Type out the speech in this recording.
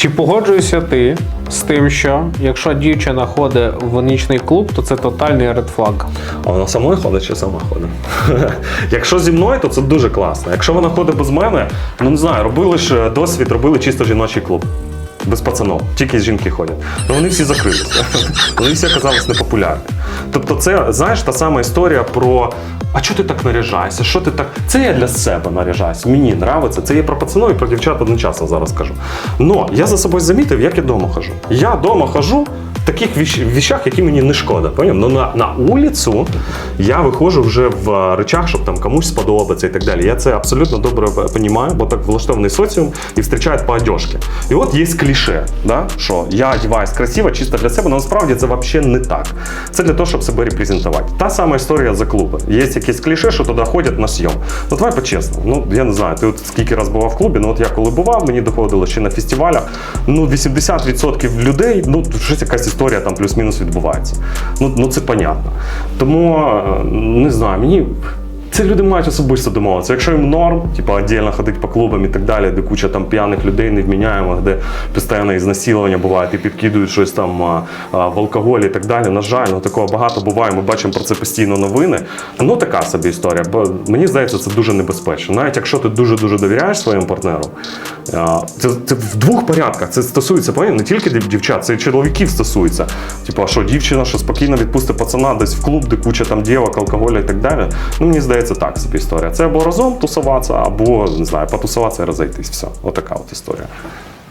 Чи погоджуєшся ти з тим, що якщо дівчина ходить в нічний клуб, то це тотальний редфлаг? А вона самою ходить чи сама ходить? Якщо зі мною, то це дуже класно. Якщо вона ходить без мене, ну не знаю, робили ж е, досвід, робили чисто жіночий клуб. Без пацанов, тільки жінки ходять. Ну вони всі закрилися. Вони всі оказались непопулярні. Тобто, це, знаєш, та сама історія про. А чого ти так наряжаєшся? Що ти так? Це я для себе наряжаюсь. Мені нравиться. Це є про пацанов і про дівчат одночасно зараз кажу. Но я за собою замітив, як я дома хожу. Я дома хожу таких віщ- віщах, які мені не шкода. Поняв? Ну на, на вулицю я виходжу вже в е, речах, щоб там комусь сподобатися і так далі. Я це абсолютно добре розумію, бо так влаштований соціум і зустрічають по одежці. І от є кліше, да? що я одягаюсь красиво, чисто для себе, але насправді це взагалі не так. Це для того, щоб себе репрезентувати. Та сама історія за клуби. Є якісь кліше, що туди ходять на сйом. Ну давай по-чесному. Ну я не знаю, ти от скільки раз бував в клубі, ну от я коли бував, мені доходило ще на фестивалях. Ну 80% людей, ну щось якась історія там плюс-мінус відбувається. Ну, ну це понятно. Тому е, не знаю, мені. Це люди мають особисто домовитися. Якщо їм норм, типу віддільно ходити по клубам і так далі, де куча там п'яних людей невміняємо, де постійно ізнасилування бувають і підкидують щось там а, а, в алкоголі і так далі. На жаль, ну такого багато буває. Ми бачимо про це постійно новини. Ну така собі історія. Бо мені здається, це дуже небезпечно. Навіть якщо ти дуже дуже довіряєш своєму партнеру, а, це, це в двох порядках. Це стосується поняв, не тільки дів- дівчат, це і чоловіків стосується. Типу, що дівчина, що спокійно відпустить пацана десь в клуб, де куча там дівок, алкоголю і так далі. Ну мені здається, так собі історія. Це або разом тусуватися, або не знаю, потусуватися і розійтись. Все, отака от історія.